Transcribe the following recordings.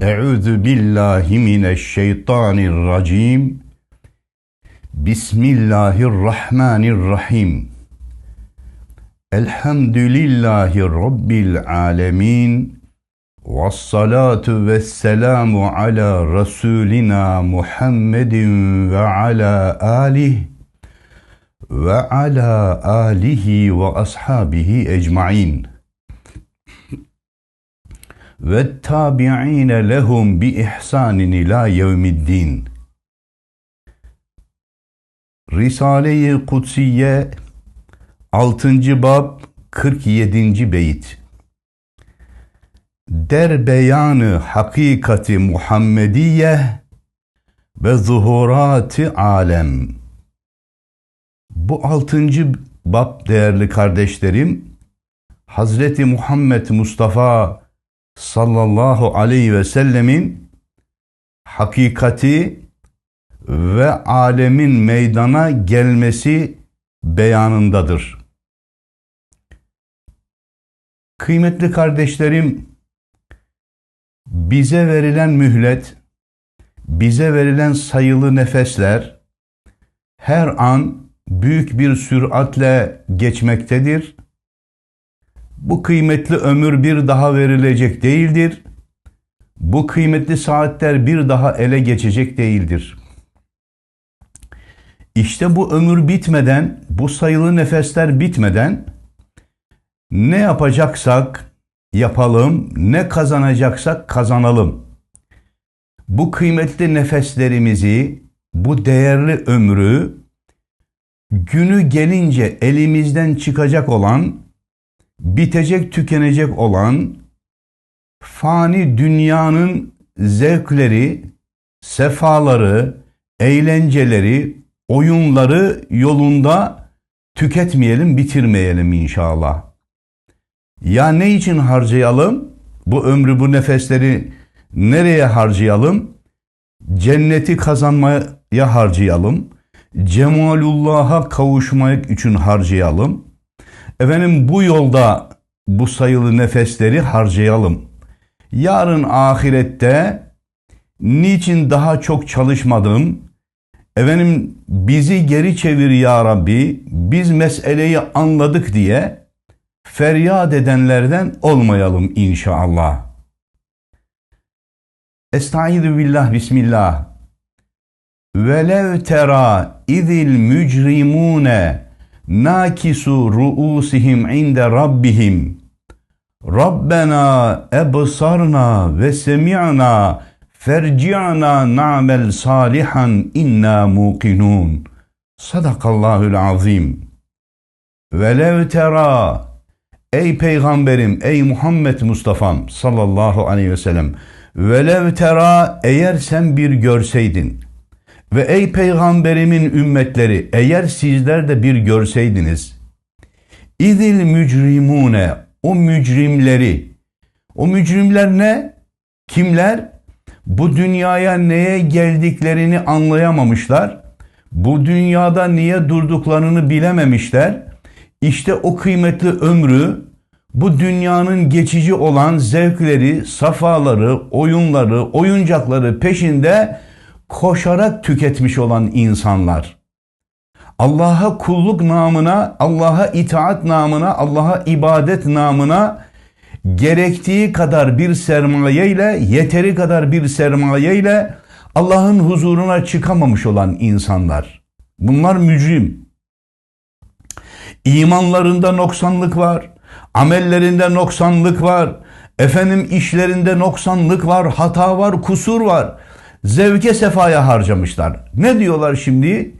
Euzu billahi mineşşeytanirracim. Bismillahirrahmanirrahim. Elhamdülillahi rabbil alamin. Vessalatu vesselamu ala Resulina Muhammedin ve ala alih ve ala alihi ve ashabihi ecmain ve tabi'ine lehum bi ihsanin ila yevmiddin. Risale-i Kutsiye 6. bab 47. beyit. Der beyanı hakikati Muhammediye ve zuhurati alem. Bu altıncı bab değerli kardeşlerim, Hazreti Muhammed Mustafa sallallahu aleyhi ve sellemin hakikati ve alemin meydana gelmesi beyanındadır. Kıymetli kardeşlerim, bize verilen mühlet, bize verilen sayılı nefesler her an büyük bir süratle geçmektedir bu kıymetli ömür bir daha verilecek değildir. Bu kıymetli saatler bir daha ele geçecek değildir. İşte bu ömür bitmeden, bu sayılı nefesler bitmeden ne yapacaksak yapalım, ne kazanacaksak kazanalım. Bu kıymetli nefeslerimizi, bu değerli ömrü günü gelince elimizden çıkacak olan bitecek tükenecek olan fani dünyanın zevkleri, sefaları, eğlenceleri, oyunları yolunda tüketmeyelim, bitirmeyelim inşallah. Ya ne için harcayalım? Bu ömrü, bu nefesleri nereye harcayalım? Cenneti kazanmaya harcayalım. Cemalullah'a kavuşmak için harcayalım. Efendim bu yolda bu sayılı nefesleri harcayalım. Yarın ahirette niçin daha çok çalışmadım? Efendim bizi geri çevir ya Rabbi, biz meseleyi anladık diye feryat edenlerden olmayalım inşallah. Estaizu billah bismillah. Velev tera izil mücrimune nakisu ruusihim inde rabbihim. Rabbena ebsarna ve semi'na ferci'na na'mel salihan inna muqinun. Sadakallahul azim. Velev tera Ey peygamberim, ey Muhammed Mustafa'm sallallahu aleyhi ve sellem. Velev tera eğer sen bir görseydin ve ey peygamberimin ümmetleri eğer sizler de bir görseydiniz İzil mücrimune o mücrimleri o mücrimler ne? Kimler? Bu dünyaya neye geldiklerini anlayamamışlar. Bu dünyada niye durduklarını bilememişler. İşte o kıymetli ömrü bu dünyanın geçici olan zevkleri, safaları, oyunları, oyuncakları peşinde koşarak tüketmiş olan insanlar. Allah'a kulluk namına, Allah'a itaat namına, Allah'a ibadet namına gerektiği kadar bir sermaye ile, yeteri kadar bir sermaye ile Allah'ın huzuruna çıkamamış olan insanlar. Bunlar mücrim. İmanlarında noksanlık var, amellerinde noksanlık var, efendim işlerinde noksanlık var, hata var, kusur var zevke sefaya harcamışlar. Ne diyorlar şimdi?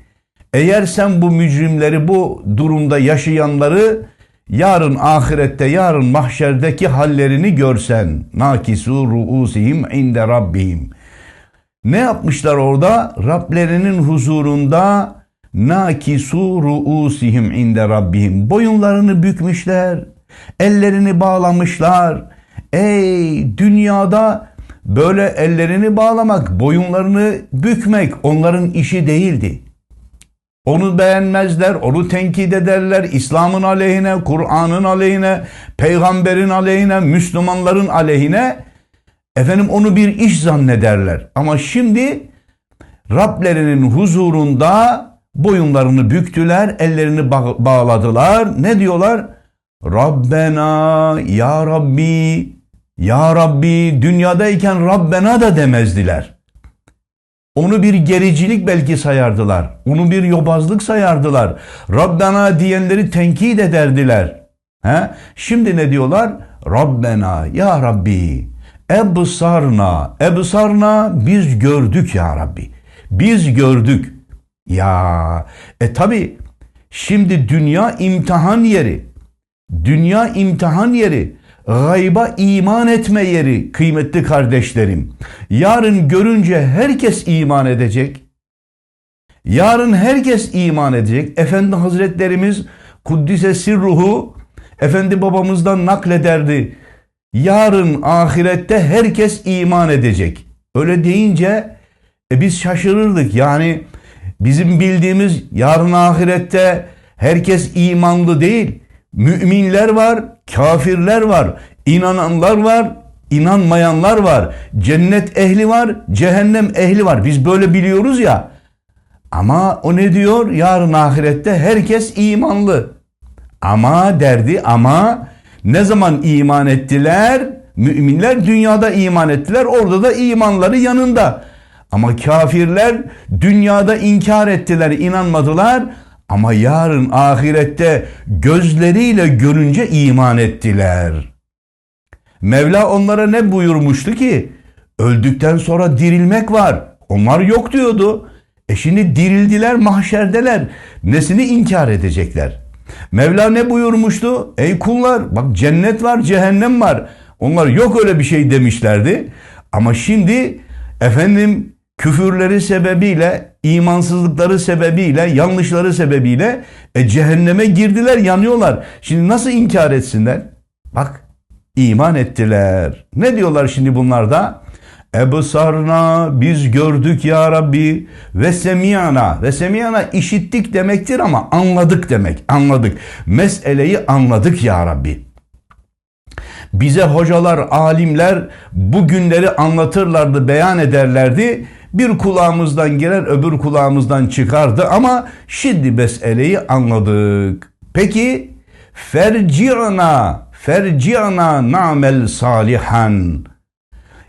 Eğer sen bu mücrimleri bu durumda yaşayanları yarın ahirette yarın mahşerdeki hallerini görsen nakisu ruusihim inde rabbihim ne yapmışlar orada Rablerinin huzurunda nakisu ruusihim inde rabbihim boyunlarını bükmüşler ellerini bağlamışlar ey dünyada Böyle ellerini bağlamak, boyunlarını bükmek onların işi değildi. Onu beğenmezler, onu tenkit ederler. İslam'ın aleyhine, Kur'an'ın aleyhine, peygamberin aleyhine, Müslümanların aleyhine. Efendim onu bir iş zannederler. Ama şimdi Rablerinin huzurunda boyunlarını büktüler, ellerini ba- bağladılar. Ne diyorlar? Rabbena, Ya Rabbi, Ya Rabbi, dünyadayken Rabbena da demezdiler. Onu bir gericilik belki sayardılar. Onu bir yobazlık sayardılar. Rabbena diyenleri tenkit ederdiler. He? Şimdi ne diyorlar? Rabbena, Ya Rabbi, ebsarna, ebsarna biz gördük Ya Rabbi. Biz gördük. Ya, e tabi şimdi dünya imtihan yeri. Dünya imtihan yeri. Gayba iman etme yeri kıymetli kardeşlerim. Yarın görünce herkes iman edecek. Yarın herkes iman edecek. Efendi Hazretlerimiz Kuddise Sirruhu Efendi babamızdan naklederdi. Yarın ahirette herkes iman edecek. Öyle deyince e, biz şaşırırdık. Yani bizim bildiğimiz yarın ahirette herkes imanlı değil. Müminler var, kafirler var, inananlar var, inanmayanlar var. Cennet ehli var, cehennem ehli var. Biz böyle biliyoruz ya. Ama o ne diyor? Yarın ahirette herkes imanlı. Ama derdi ama ne zaman iman ettiler? Müminler dünyada iman ettiler. Orada da imanları yanında. Ama kafirler dünyada inkar ettiler, inanmadılar. Ama yarın ahirette gözleriyle görünce iman ettiler. Mevla onlara ne buyurmuştu ki? Öldükten sonra dirilmek var. Onlar yok diyordu. E şimdi dirildiler mahşerdeler. Nesini inkar edecekler? Mevla ne buyurmuştu? Ey kullar bak cennet var cehennem var. Onlar yok öyle bir şey demişlerdi. Ama şimdi efendim küfürleri sebebiyle, imansızlıkları sebebiyle, yanlışları sebebiyle e, cehenneme girdiler, yanıyorlar. Şimdi nasıl inkar etsinler? Bak iman ettiler. Ne diyorlar şimdi bunlar da? Ebsarna biz gördük ya Rabbi ve semiyana ve semiyana işittik demektir ama anladık demek anladık meseleyi anladık ya Rabbi bize hocalar alimler bu günleri anlatırlardı beyan ederlerdi bir kulağımızdan girer öbür kulağımızdan çıkardı ama şimdi meseleyi anladık peki ferci'na ferci'na na'mel salihan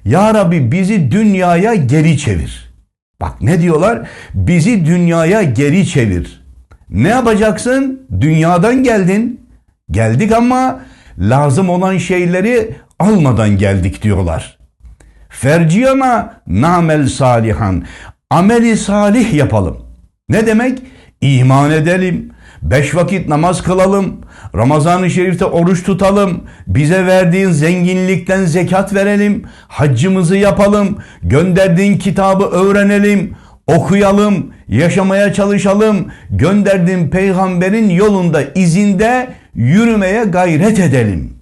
ya Rabbi bizi dünyaya geri çevir. Bak ne diyorlar? Bizi dünyaya geri çevir. Ne yapacaksın? Dünyadan geldin. Geldik ama lazım olan şeyleri almadan geldik diyorlar. Ferciyana namel salihan. Ameli salih yapalım. Ne demek? İman edelim. Beş vakit namaz kılalım. Ramazan-ı Şerif'te oruç tutalım. Bize verdiğin zenginlikten zekat verelim. Haccımızı yapalım. Gönderdiğin kitabı öğrenelim. Okuyalım. Yaşamaya çalışalım. Gönderdiğin peygamberin yolunda izinde yürümeye gayret edelim.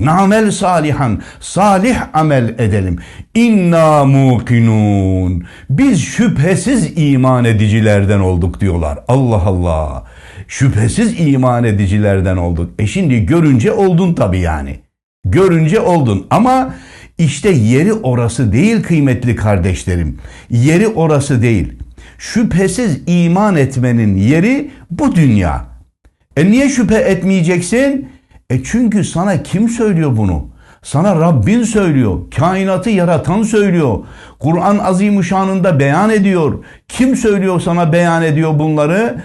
Namel salihan, salih amel edelim. İnna mukinun. Biz şüphesiz iman edicilerden olduk diyorlar. Allah Allah. Şüphesiz iman edicilerden olduk. E şimdi görünce oldun tabii yani. Görünce oldun ama işte yeri orası değil kıymetli kardeşlerim. Yeri orası değil. Şüphesiz iman etmenin yeri bu dünya. E niye şüphe etmeyeceksin? E çünkü sana kim söylüyor bunu? Sana Rabbin söylüyor. Kainatı yaratan söylüyor. Kur'an azimuşanında beyan ediyor. Kim söylüyor sana beyan ediyor bunları?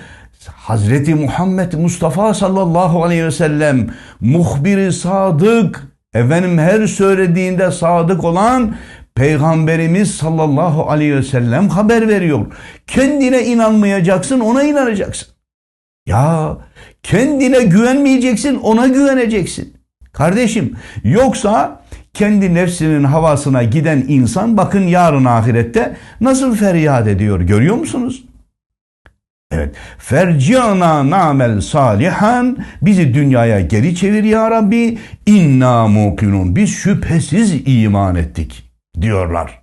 Hazreti Muhammed Mustafa sallallahu aleyhi ve sellem muhbiri sadık efendim her söylediğinde sadık olan Peygamberimiz sallallahu aleyhi ve sellem haber veriyor. Kendine inanmayacaksın ona inanacaksın. Ya kendine güvenmeyeceksin ona güveneceksin. Kardeşim yoksa kendi nefsinin havasına giden insan bakın yarın ahirette nasıl feryat ediyor görüyor musunuz? Evet. Ferciana namel salihan bizi dünyaya geri çevir ya Rabbi. İnna mukinun. Biz şüphesiz iman ettik diyorlar.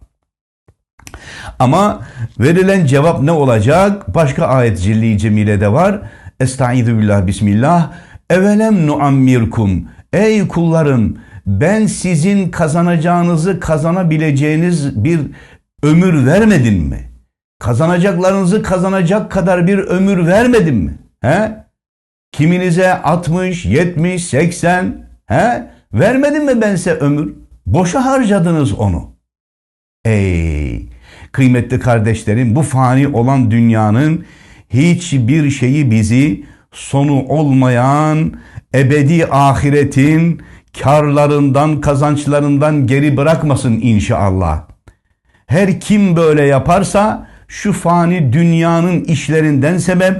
Ama verilen cevap ne olacak? Başka ayet cilli cemile de var. Estaizu billah bismillah. Evelem nuammirkum. Ey kullarım ben sizin kazanacağınızı kazanabileceğiniz bir ömür vermedim mi? Kazanacaklarınızı kazanacak kadar bir ömür vermedim mi? He? Kiminize 60, 70, 80 he? Vermedim mi ben size ömür? Boşa harcadınız onu. Ey kıymetli kardeşlerim bu fani olan dünyanın hiçbir şeyi bizi sonu olmayan ebedi ahiretin karlarından kazançlarından geri bırakmasın inşallah. Her kim böyle yaparsa şu fani dünyanın işlerinden sebep,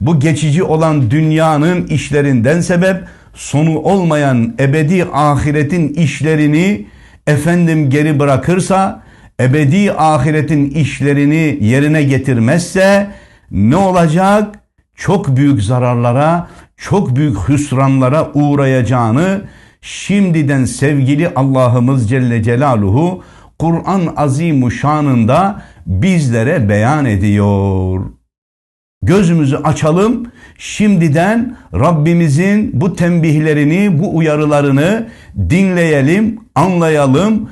bu geçici olan dünyanın işlerinden sebep, sonu olmayan ebedi ahiretin işlerini efendim geri bırakırsa, ebedi ahiretin işlerini yerine getirmezse ne olacak? Çok büyük zararlara, çok büyük hüsranlara uğrayacağını şimdiden sevgili Allah'ımız Celle Celaluhu Kur'an Azimu şanında bizlere beyan ediyor. Gözümüzü açalım. Şimdiden Rabbimizin bu tembihlerini, bu uyarılarını dinleyelim, anlayalım.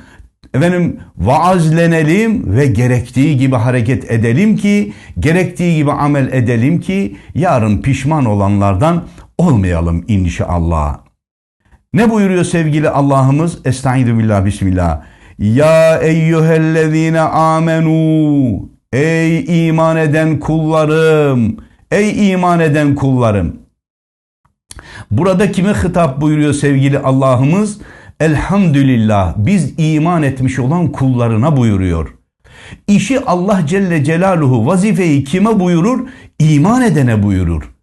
Efendim vaazlenelim ve gerektiği gibi hareket edelim ki, gerektiği gibi amel edelim ki yarın pişman olanlardan olmayalım inşallah. Ne buyuruyor sevgili Allah'ımız? Estaizu billah bismillah. Ya eyyühellezine amenu. Ey iman eden kullarım. Ey iman eden kullarım. Burada kime hitap buyuruyor sevgili Allah'ımız? Elhamdülillah biz iman etmiş olan kullarına buyuruyor. İşi Allah Celle Celaluhu vazifeyi kime buyurur? İman edene buyurur.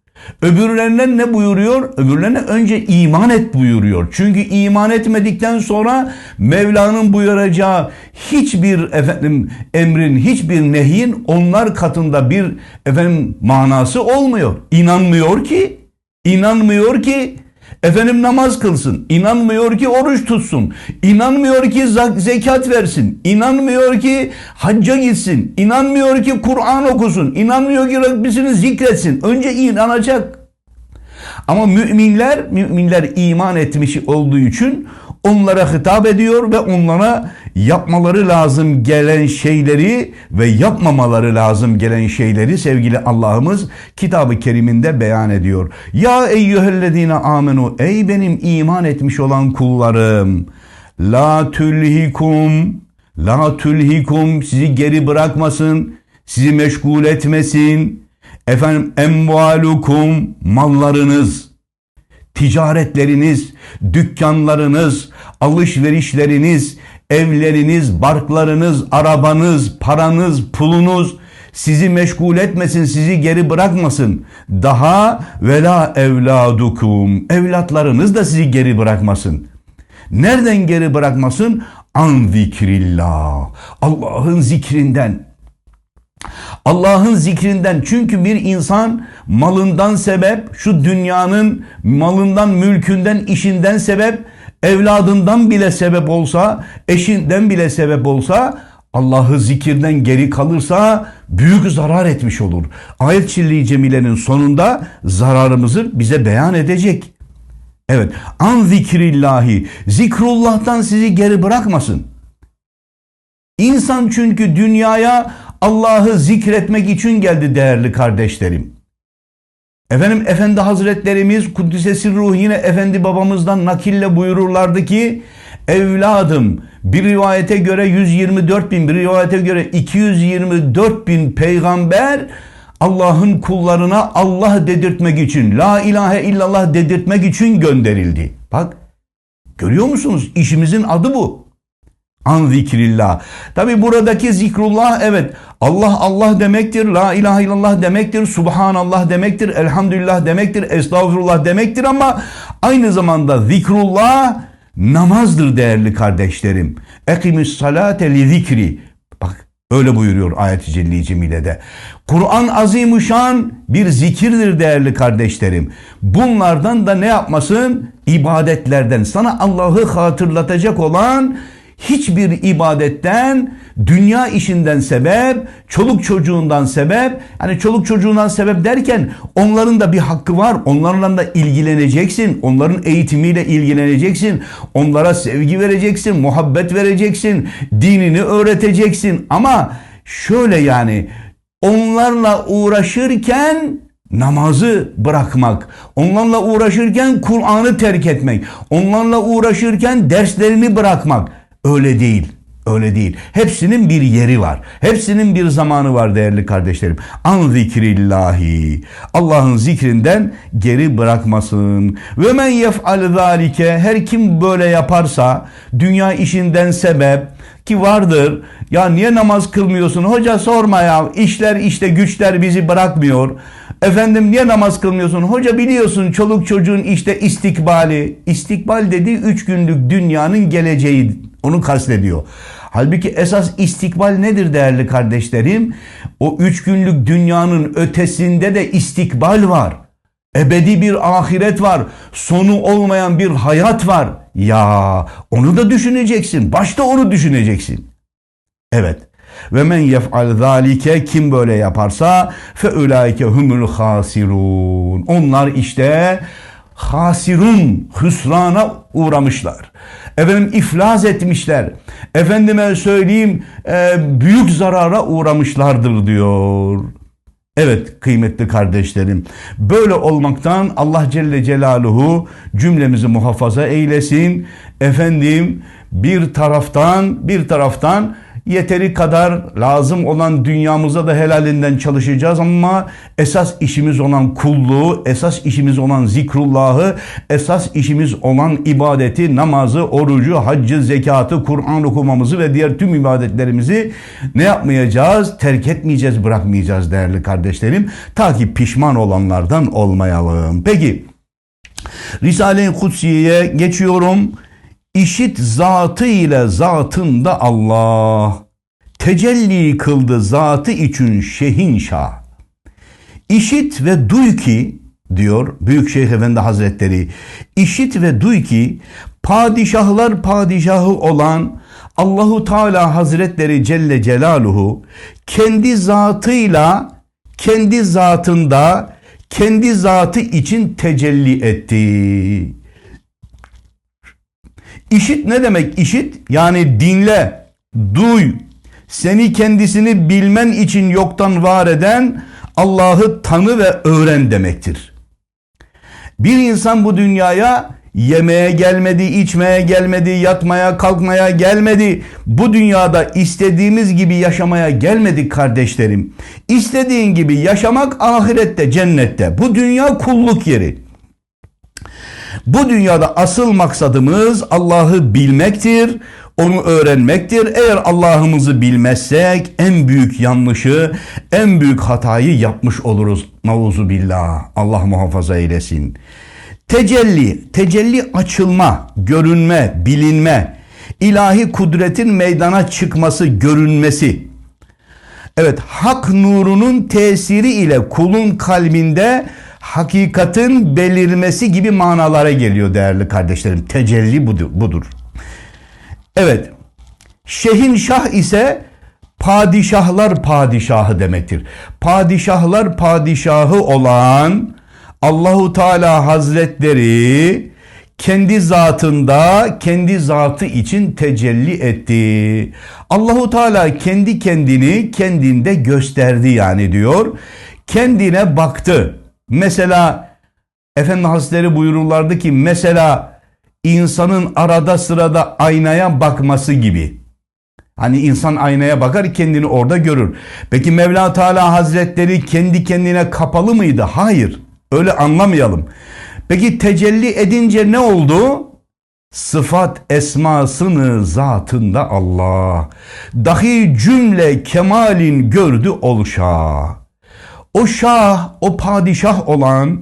Öbürlerine ne buyuruyor? Öbürlerine önce iman et buyuruyor. Çünkü iman etmedikten sonra Mevla'nın buyuracağı hiçbir efendim emrin, hiçbir nehyin onlar katında bir efendim manası olmuyor. İnanmıyor ki, inanmıyor ki Efendim namaz kılsın. İnanmıyor ki oruç tutsun. İnanmıyor ki zekat versin. İnanmıyor ki hacca gitsin. İnanmıyor ki Kur'an okusun. İnanmıyor ki Rabbisini zikretsin. Önce inanacak. Ama müminler, müminler iman etmiş olduğu için onlara hitap ediyor ve onlara yapmaları lazım gelen şeyleri ve yapmamaları lazım gelen şeyleri sevgili Allah'ımız kitabı keriminde beyan ediyor. Ya eyyühellezine amenu ey benim iman etmiş olan kullarım la tülhikum la tülhikum sizi geri bırakmasın sizi meşgul etmesin efendim emvalukum mallarınız ticaretleriniz, dükkanlarınız, alışverişleriniz, evleriniz, barklarınız, arabanız, paranız, pulunuz sizi meşgul etmesin, sizi geri bırakmasın. Daha vela evladukum. Evlatlarınız da sizi geri bırakmasın. Nereden geri bırakmasın? An zikrillah. Allah'ın zikrinden. Allah'ın zikrinden çünkü bir insan malından sebep şu dünyanın malından mülkünden işinden sebep evladından bile sebep olsa eşinden bile sebep olsa Allah'ı zikirden geri kalırsa büyük zarar etmiş olur. Ayet Çilli Cemile'nin sonunda zararımızı bize beyan edecek. Evet an zikrillahi zikrullah'tan sizi geri bırakmasın. İnsan çünkü dünyaya Allah'ı zikretmek için geldi değerli kardeşlerim. Efendim Efendi Hazretlerimiz Kuddisesi Ruh yine Efendi babamızdan nakille buyururlardı ki evladım bir rivayete göre 124 bin bir rivayete göre 224 bin peygamber Allah'ın kullarına Allah dedirtmek için la ilahe illallah dedirtmek için gönderildi. Bak görüyor musunuz işimizin adı bu. An zikrillah. Tabi buradaki zikrullah evet Allah Allah demektir, la ilahe illallah demektir, subhanallah demektir, elhamdülillah demektir, estağfurullah demektir ama aynı zamanda zikrullah namazdır değerli kardeşlerim. Ekimus salate li zikri. Bak öyle buyuruyor ayet-i celli cemilede. Kur'an azimuşan bir zikirdir değerli kardeşlerim. Bunlardan da ne yapmasın? İbadetlerden sana Allah'ı hatırlatacak olan hiçbir ibadetten, dünya işinden sebep, çoluk çocuğundan sebep, hani çoluk çocuğundan sebep derken onların da bir hakkı var. Onlarla da ilgileneceksin. Onların eğitimiyle ilgileneceksin. Onlara sevgi vereceksin, muhabbet vereceksin, dinini öğreteceksin. Ama şöyle yani onlarla uğraşırken namazı bırakmak, onlarla uğraşırken Kur'an'ı terk etmek, onlarla uğraşırken derslerini bırakmak öyle değil. Öyle değil. Hepsinin bir yeri var. Hepsinin bir zamanı var değerli kardeşlerim. An zikrillahi. Allah'ın zikrinden geri bırakmasın. Ve men yef'al zalike. Her kim böyle yaparsa dünya işinden sebep ki vardır. Ya niye namaz kılmıyorsun? Hoca sorma ya. İşler işte güçler bizi bırakmıyor. Efendim niye namaz kılmıyorsun? Hoca biliyorsun çoluk çocuğun işte istikbali. İstikbal dediği üç günlük dünyanın geleceği. Onu kastediyor. Halbuki esas istikbal nedir değerli kardeşlerim? O üç günlük dünyanın ötesinde de istikbal var. Ebedi bir ahiret var. Sonu olmayan bir hayat var. Ya onu da düşüneceksin. Başta onu düşüneceksin. Evet. Ve men yef'al zalike kim böyle yaparsa fe ulaike humul hasirun. Onlar işte hasirun hüsrana uğramışlar. Efendim iflas etmişler. Efendime söyleyeyim e, büyük zarara uğramışlardır diyor. Evet kıymetli kardeşlerim böyle olmaktan Allah Celle Celaluhu cümlemizi muhafaza eylesin. Efendim bir taraftan bir taraftan yeteri kadar lazım olan dünyamıza da helalinden çalışacağız ama esas işimiz olan kulluğu, esas işimiz olan zikrullahı, esas işimiz olan ibadeti, namazı, orucu, haccı, zekatı, Kur'an okumamızı ve diğer tüm ibadetlerimizi ne yapmayacağız? Terk etmeyeceğiz, bırakmayacağız değerli kardeşlerim. Ta ki pişman olanlardan olmayalım. Peki Risale-i Kutsiye'ye geçiyorum. İşit zatı ile zatında Allah tecelli kıldı zatı için şehinşah. İşit ve duy ki diyor Büyük Şeyh Efendi Hazretleri işit ve duy ki padişahlar padişahı olan Allahu Teala Hazretleri Celle Celaluhu kendi zatıyla kendi zatında kendi zatı için tecelli etti. İşit ne demek işit? Yani dinle, duy, seni kendisini bilmen için yoktan var eden Allah'ı tanı ve öğren demektir. Bir insan bu dünyaya yemeye gelmedi, içmeye gelmedi, yatmaya, kalkmaya gelmedi. Bu dünyada istediğimiz gibi yaşamaya gelmedik kardeşlerim. İstediğin gibi yaşamak ahirette, cennette. Bu dünya kulluk yeri. Bu dünyada asıl maksadımız Allah'ı bilmektir, onu öğrenmektir. Eğer Allah'ımızı bilmezsek en büyük yanlışı, en büyük hatayı yapmış oluruz. Nauzu billah. Allah muhafaza eylesin. Tecelli, tecelli açılma, görünme, bilinme, ilahi kudretin meydana çıkması, görünmesi. Evet, hak nurunun tesiri ile kulun kalbinde hakikatin belirmesi gibi manalara geliyor değerli kardeşlerim. Tecelli budur. Evet. Şehin şah ise padişahlar padişahı demektir. Padişahlar padişahı olan Allahu Teala Hazretleri kendi zatında kendi zatı için tecelli etti. Allahu Teala kendi kendini kendinde gösterdi yani diyor. Kendine baktı. Mesela Efendi Hazretleri buyururlardı ki mesela insanın arada sırada aynaya bakması gibi. Hani insan aynaya bakar kendini orada görür. Peki Mevla Teala Hazretleri kendi kendine kapalı mıydı? Hayır. Öyle anlamayalım. Peki tecelli edince ne oldu? Sıfat esmasını zatında Allah. Dahi cümle kemalin gördü oluşa. O şah, o padişah olan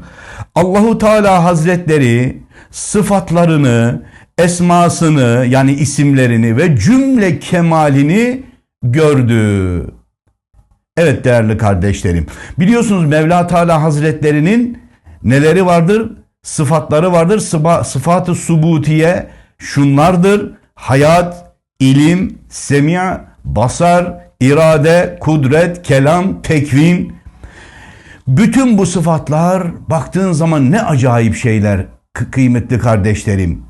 Allahu Teala Hazretleri sıfatlarını, esmasını yani isimlerini ve cümle kemalini gördü. Evet değerli kardeşlerim. Biliyorsunuz Mevla Teala Hazretlerinin neleri vardır? Sıfatları vardır. Sıfa, sıfatı subutiye şunlardır. Hayat, ilim, semya, basar, irade, kudret, kelam, tekvin. Bütün bu sıfatlar baktığın zaman ne acayip şeyler kı- kıymetli kardeşlerim.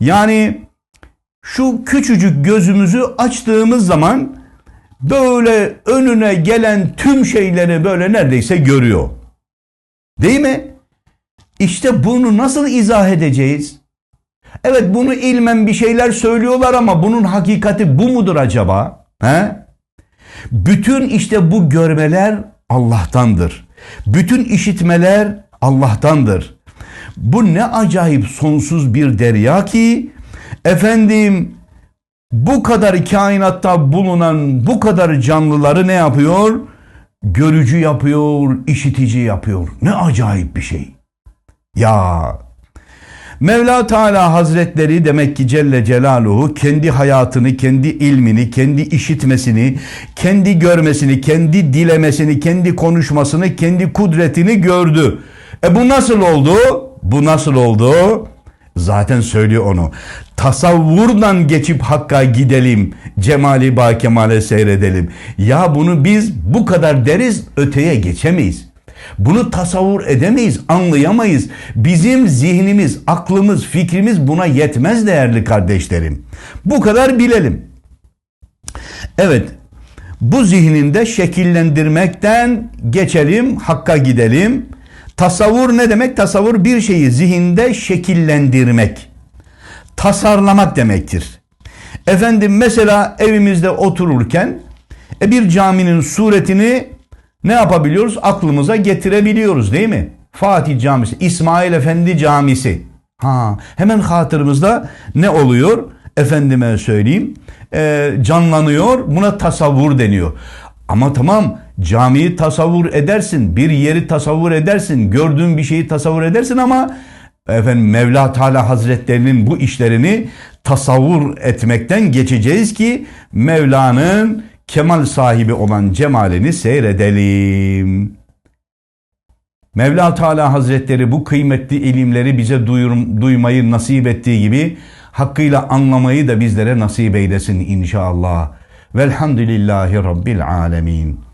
Yani şu küçücük gözümüzü açtığımız zaman böyle önüne gelen tüm şeyleri böyle neredeyse görüyor. Değil mi? İşte bunu nasıl izah edeceğiz? Evet bunu ilmen bir şeyler söylüyorlar ama bunun hakikati bu mudur acaba? He? Bütün işte bu görmeler Allah'tandır. Bütün işitmeler Allah'tandır. Bu ne acayip sonsuz bir derya ki efendim bu kadar kainatta bulunan bu kadar canlıları ne yapıyor? Görücü yapıyor, işitici yapıyor. Ne acayip bir şey. Ya Mevla Teala Hazretleri demek ki Celle Celaluhu kendi hayatını, kendi ilmini, kendi işitmesini, kendi görmesini, kendi dilemesini, kendi konuşmasını, kendi kudretini gördü. E bu nasıl oldu? Bu nasıl oldu? Zaten söylüyor onu. Tasavvurdan geçip Hakk'a gidelim. Cemali ba kemale seyredelim. Ya bunu biz bu kadar deriz öteye geçemeyiz. Bunu tasavvur edemeyiz, anlayamayız. Bizim zihnimiz, aklımız, fikrimiz buna yetmez değerli kardeşlerim. Bu kadar bilelim. Evet, bu zihninde şekillendirmekten geçelim, hakka gidelim. Tasavvur ne demek? Tasavvur bir şeyi zihinde şekillendirmek, tasarlamak demektir. Efendim mesela evimizde otururken e, bir caminin suretini ne yapabiliyoruz? Aklımıza getirebiliyoruz değil mi? Fatih Camisi, İsmail Efendi Camisi. Ha, hemen hatırımızda ne oluyor? Efendime söyleyeyim. e, canlanıyor. Buna tasavvur deniyor. Ama tamam camiyi tasavvur edersin. Bir yeri tasavvur edersin. Gördüğün bir şeyi tasavvur edersin ama efendim Mevla Teala Hazretlerinin bu işlerini tasavvur etmekten geçeceğiz ki Mevla'nın kemal sahibi olan cemalini seyredelim. Mevla Teala Hazretleri bu kıymetli ilimleri bize duyur, duymayı nasip ettiği gibi hakkıyla anlamayı da bizlere nasip eylesin inşallah. Velhamdülillahi Rabbil Alemin.